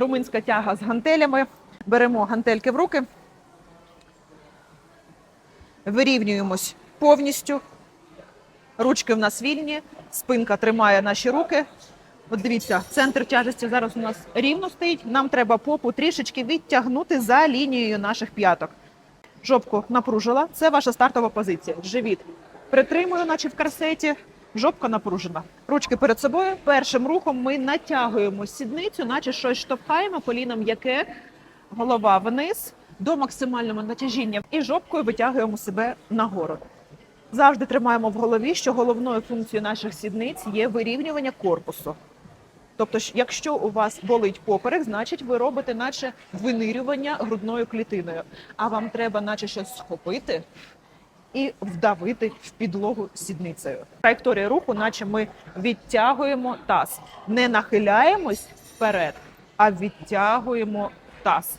румунська тяга з гантелями. Беремо гантельки в руки, вирівнюємось повністю. Ручки в нас вільні, спинка тримає наші руки. От дивіться, центр тяжесті зараз у нас рівно стоїть. Нам треба попу трішечки відтягнути за лінією наших п'яток. Жопку напружила. Це ваша стартова позиція. Живіт притримую, наче в корсеті. Жопка напружена. Ручки перед собою. Першим рухом ми натягуємо сідницю, наче щось штовхаємо, коліно м'яке, голова вниз до максимального натяжіння і жопкою витягуємо себе нагору. Завжди тримаємо в голові, що головною функцією наших сідниць є вирівнювання корпусу. Тобто, якщо у вас болить поперек, значить ви робите наче винирювання грудною клітиною. А вам треба наче щось схопити і вдавити в підлогу сідницею. Траєкторія руху, наче ми відтягуємо таз. Не нахиляємось вперед, а відтягуємо таз.